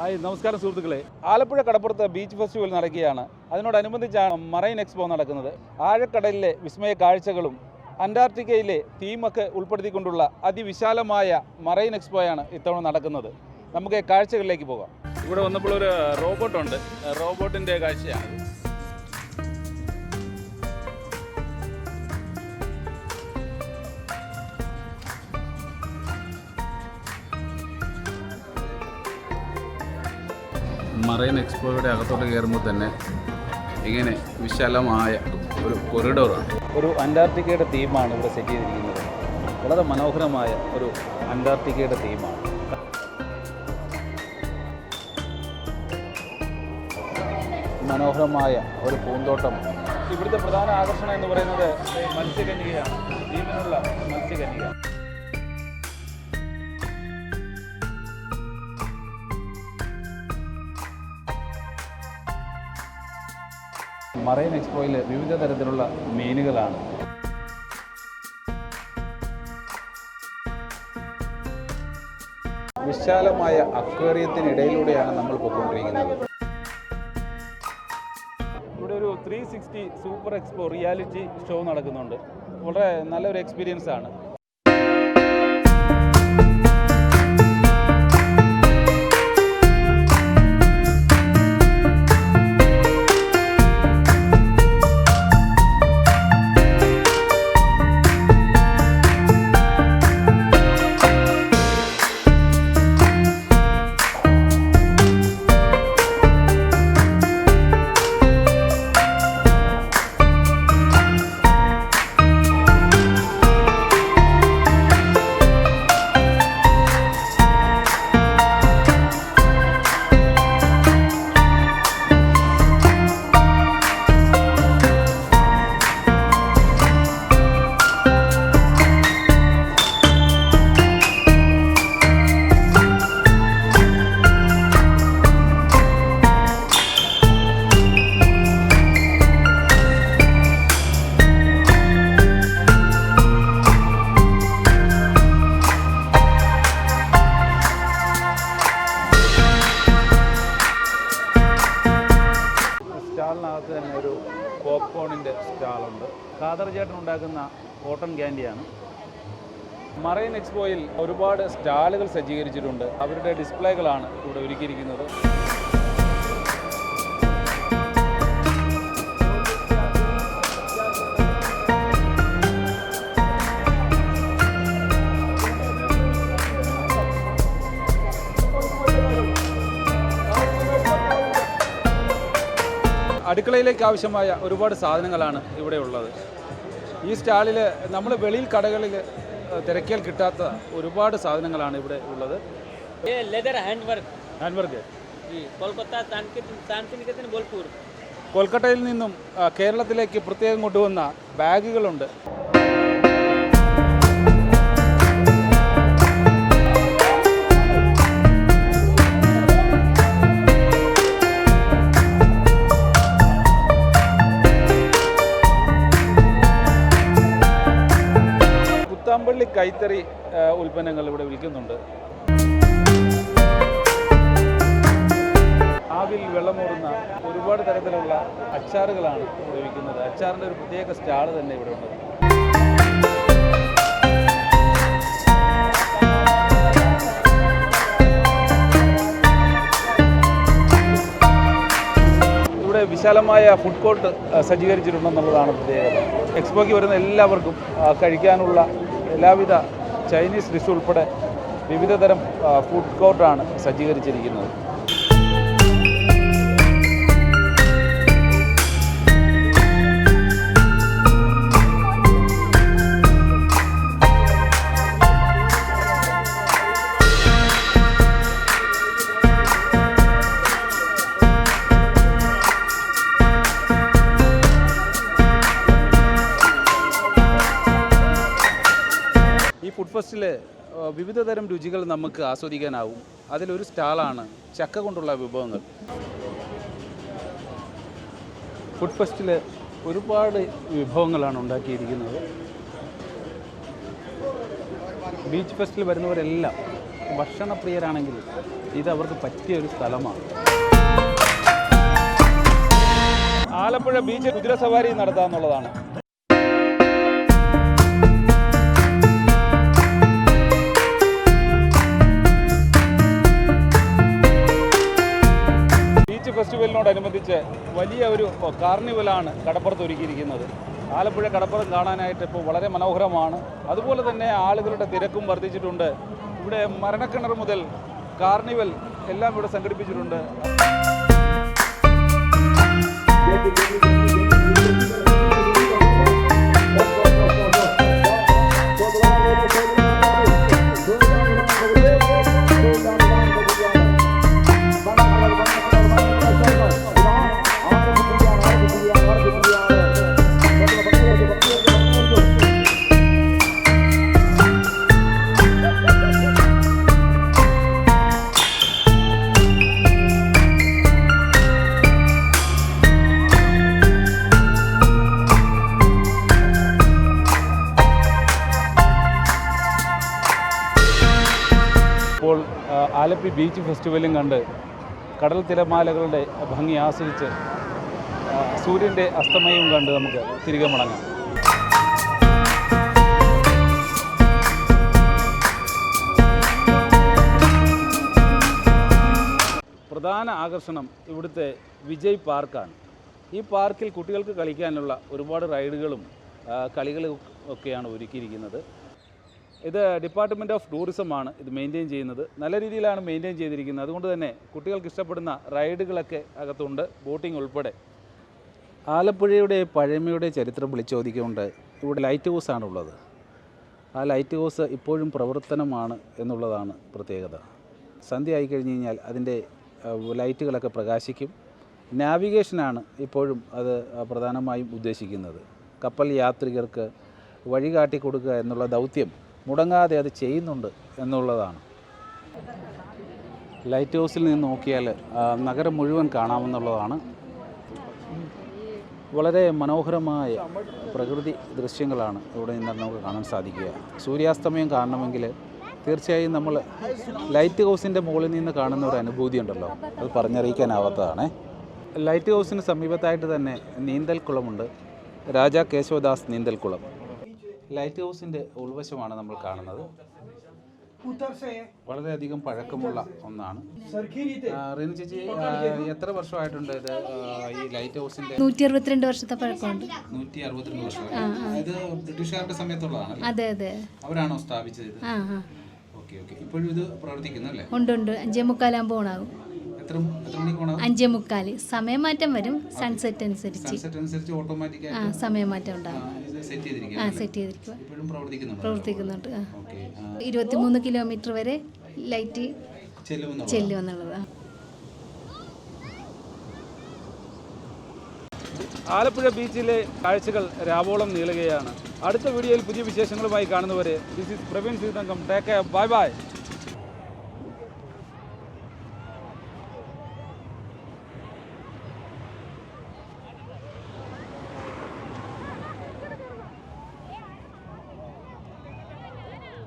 Hi നമസ്കാരം സുഹൃത്തുക്കളെ. ആലപ്പുഴ കടപ്പുറത്ത് ബീച്ച് ഫെസ്റ്റിവൽ നടക്കുകയാണ്. അതിനോടനുബന്ധിച്ചാണ് മറൈൻ എക്സ്പോ നടക്കുന്നത്. ആഴക്കടലിലെ വിസ്മയ കാഴ്ചകളും അന്റാർട്ടിക്കയിലെ തീമൊക്കെ ഉൾപ്പെടുത്തിക്കൊണ്ടുള്ള അതിവിശാലമായ മറൈൻ എക്സ്പോയാണ് ഇത്തവണ നടക്കുന്നത്. നമുക്ക് കാഴ്ചകളിലേക്ക് പോകാം. ഇവിടെ വന്നപ്പോൾ ഒരു റോബോട്ടുണ്ട്. റോബോട്ടിന്റെ കാഴ്ചയാണ്. മറൈൻ എക്സ്പോയുടെ അകത്തോട്ട് കയറുമ്പോൾ തന്നെ ഇങ്ങനെ വിശാലമായ ഒരു കൊറിഡോറാണ് ഒരു അന്റാർട്ടിക്കയുടെ തീമാണ് ഇവിടെ സെറ്റ് ചെയ്തിരിക്കുന്നത്. വളരെ മനോഹരമായ ഒരു അന്റാർട്ടിക്കയുടെ തീമാണ്. മനോഹരമായ ഒരു പൂന്തോട്ടം. ഇവിടുത്തെ പ്രധാന ആകർഷണം എന്ന് പറയുന്നത് മത്സ്യകന്യകയാണ്. ജീവനുള്ള മത്സ്യകന്യക മറൈൻ എക്സ്പോയിൽ വിവിധ തരത്തിലുള്ള മീനുകളാണ്. വിശാലമായ അക്വേറിയത്തിനിടയിലൂടെയാണ് നമ്മൾ പോയിക്കൊണ്ടിരിക്കുന്നത്. ഇവിടെ ഒരു three sixty super expo reality show നടക്കുന്നുണ്ട്. വളരെ നല്ലൊരു എക്സ്പീരിയൻസ് ആണ്. സ്റ്റാളുണ്ട് ഖാദർ ചേട്ടൻ ഉണ്ടാക്കുന്ന കോട്ടൺ ക്യാൻഡിയാണ്. മറൈൻ എക്സ്പോയിൽ ഒരുപാട് സ്റ്റാളുകൾ സജ്ജീകരിച്ചിട്ടുണ്ട്. അവരുടെ ഡിസ്പ്ലേകളാണ് ഇവിടെ ഒരുക്കിയിരിക്കുന്നത്. അടുക്കളയിലേക്ക് ആവശ്യമായ ഒരുപാട് സാധനങ്ങളാണ് ഇവിടെ ഉള്ളത്. ഈ സ്റ്റാളിൽ നമ്മൾ വെളിയിൽ കടകളിൽ തിരക്കിയാൽ കിട്ടാത്ത ഒരുപാട് സാധനങ്ങളാണ് ഇവിടെ ഉള്ളത്. Hand work hand work Bolpur കൊൽക്കത്തയിൽ നിന്നും കേരളത്തിലേക്ക് പ്രത്യേകം കൊണ്ടുവന്ന ബാഗുകളുണ്ട്. കൈത്തറി ഉൽപ്പന്നങ്ങൾ ഇവിടെ വിൽക്കുന്നുണ്ട്. ആവിൽ വെള്ളമൂറുന്ന ഒരുപാട് തരത്തിലുള്ള അച്ചാറുകളാണ് ഇവിടെ വിൽക്കുന്നത്. അച്ചാറിന്റെ ഒരു പ്രത്യേക സ്റ്റാൾ തന്നെ ഇവിടെ ഉണ്ട് ഇവിടെ വിശാലമായ ഫുഡ് കോർട്ട് സജ്ജീകരിച്ചിട്ടുണ്ടെന്നുള്ളതാണ് പ്രത്യേകത. എക്സ്പോയ്ക്ക് വരുന്ന എല്ലാവർക്കും കഴിക്കാനുള്ള എല്ലാവിധ ചൈനീസ് ഡിഷ് ഉൾപ്പെടെ വിവിധതരം ഫുഡ് കോർട്ടാണ് സജ്ജീകരിച്ചിരിക്കുന്നത്. ഫുഡ് ഫെസ്റ്റിൽ വിവിധ തരം രുചികൾ നമുക്ക് ആസ്വദിക്കാനാവും. അതിലൊരു സ്റ്റാളാണ് ചക്ക കൊണ്ടുള്ള വിഭവങ്ങൾ. ഫുഡ് ഫെസ്റ്റിൽ ഒരുപാട് വിഭവങ്ങളാണ് ഉണ്ടാക്കിയിരിക്കുന്നത്. ബീച്ച് ഫെസ്റ്റിൽ വരുന്നവരെല്ലാം ഭക്ഷണപ്രിയരാണെങ്കിൽ ഇത് അവർക്ക് പറ്റിയ ഒരു സ്ഥലമാണ്. ആലപ്പുഴ ബീച്ച് കുതിര സവാരി നടത്താമെന്നുള്ളതാണ് ഫെസ്റ്റിവലിനോടനുബന്ധിച്ച് വലിയ ഒരു കാർണിവലാണ് കടപ്പുറത്ത് ഒരുക്കിയിരിക്കുന്നത്. ആലപ്പുഴ കടപ്പുറം കാണാനായിട്ട് ഇപ്പോൾ വളരെ മനോഹരമാണ്. അതുപോലെ തന്നെ ആളുകളുടെ തിരക്കും വർദ്ധിച്ചിട്ടുണ്ട്. ഇവിടെ മരണക്കിണർ മുതൽ കാർണിവൽ എല്ലാം ഇവിടെ സംഘടിപ്പിച്ചിട്ടുണ്ട്. ആലപ്പി ബീച്ച് ഫെസ്റ്റിവലും കണ്ട് കടൽ തിരമാലകളുടെ ഭംഗി ആസ്വദിച്ച് സൂര്യന്റെ അസ്തമയവും കണ്ട് നമുക്ക് തിരികെ മടങ്ങാം. പ്രധാന ആകർഷണം ഇവിടുത്തെ വിജയ് പാർക്കാണ്. ഈ പാർക്കിൽ കുട്ടികൾക്ക് കളിക്കാനുള്ള ഒരുപാട് റൈഡുകളും കളികളും ഒക്കെയാണ് ഒരുക്കിയിരിക്കുന്നത്. ഇത് ഡിപ്പാർട്ട്മെന്റ് ഓഫ് ടൂറിസമാണ് ഇത് മെയിന്റെയിൻ ചെയ്യുന്നത്. നല്ല രീതിയിലാണ് മെയിന്റെയിൻ ചെയ്തിരിക്കുന്നത്. അതുകൊണ്ട് തന്നെ കുട്ടികൾക്ക് ഇഷ്ടപ്പെടുന്ന റൈഡുകളൊക്കെ അകത്തുണ്ട് ബോട്ടിംഗ് ഉൾപ്പെടെ. ആലപ്പുഴയുടെ പഴമയുടെ ചരിത്രം വിളിച്ചോദിക്കൊണ്ട് ഇവിടെ ലൈറ്റ് ഹൗസാണ് ഉള്ളത് ആ ലൈറ്റ് ഹൗസ് ഇപ്പോഴും പ്രവർത്തനമാണ് എന്നുള്ളതാണ് പ്രത്യേകത. സന്ധ്യ ആയിക്കഴിഞ്ഞ് കഴിഞ്ഞാൽ അതിന്റെ ലൈറ്റുകളൊക്കെ പ്രകാശിക്കും. നാവിഗേഷനാണ് ഇപ്പോഴും അത് പ്രധാനമായും ഉദ്ദേശിക്കുന്നത്. കപ്പൽ യാത്രികർക്ക് വഴികാട്ടി കൊടുക്കുക എന്നുള്ള ദൗത്യം മുടങ്ങാതെ അത് ചെയ്യുന്നുണ്ട് എന്നുള്ളതാണ്. ലൈറ്റ് ഹൗസിൽ നിന്ന് നോക്കിയാൽ നഗരം മുഴുവൻ കാണാമെന്നുള്ളതാണ് വളരെ മനോഹരമായ പ്രകൃതി ദൃശ്യങ്ങളാണ് ഇവിടെ നിന്ന് നമുക്ക് കാണാൻ സാധിക്കുക. സൂര്യാസ്തമയം കാണണമെങ്കിൽ തീർച്ചയായും നമ്മൾ ലൈറ്റ് ഹൗസിന്റെ മുകളിൽ നിന്ന് കാണുന്ന ഒരു അനുഭൂതി ഉണ്ടല്ലോ. അത് പറഞ്ഞറിയിക്കാനാവാത്തതാണ്. ലൈറ്റ് ഹൗസിന് സമീപത്തായിട്ട് തന്നെ നീന്തൽക്കുളമുണ്ട്. രാജാ കേശവദാസ് നീന്തൽക്കുളം. ലൈറ്റ് ഹൗസിന്റെ ഉൾവശമാണ് നമ്മൾ കാണുന്നത്. വളരെയധികം പഴക്കമുള്ള ഒന്നാണ്. റീന ചേച്ചി എത്ര വർഷമായിട്ടുണ്ട് ഇത് ഈ ലൈറ്റ് ഹൗസിന്റെ നൂറ്റി അറുപത്തിരണ്ട് വർഷത്തെ പഴക്കമുണ്ട്. നൂറ്റി അറുപത്തിരണ്ട് വർഷം ഇത് ബ്രിട്ടീഷുകാരുടെ സമയത്തുള്ളതാണ് അതെ അതെ. അവരാണോ സ്ഥാപിച്ചത് ഇത്? ആ ആ. Okay okay. ഇപ്പോഴും ഇത് പ്രവർത്തിക്കുന്നു അല്ലേ? ഉണ്ട് ഉണ്ട്. അഞ്ചേ മുക്കാലാകുമ്പോൾ ഓണാകും. അഞ്ചേ മുക്കാൽ. സമയം മാറ്റം വരും. സൺസെറ്റ് അനുസരിച്ച്. സൺസെറ്റ് അനുസരിച്ച് ഓട്ടോമാറ്റിക് ആ ആയിട്ട്. സമയം മാറ്റം ആ, ഉണ്ടാകും സെറ്റ് ചെയ്തിരിക്കുക. സെറ്റ് ചെയ്തിരിക്കുക. ഇപ്പോഴും പ്രവർത്തിക്കുന്നുണ്ട്? ആ. ഇരുപത്തിമൂന്ന് കിലോമീറ്റർ വരെ ലൈറ്റ് ചെല്ലുമെന്നുള്ളത്. ചെല്ലും ആലപ്പുഴ ബീച്ചിലെ കാഴ്ചകൾ രാവോളം നീളുകയാണ്. അടുത്ത വീഡിയോയിൽ പുതിയ വിശേഷങ്ങളുമായി കാണുന്നവരെ. This is Praveen Seethankam take bye bye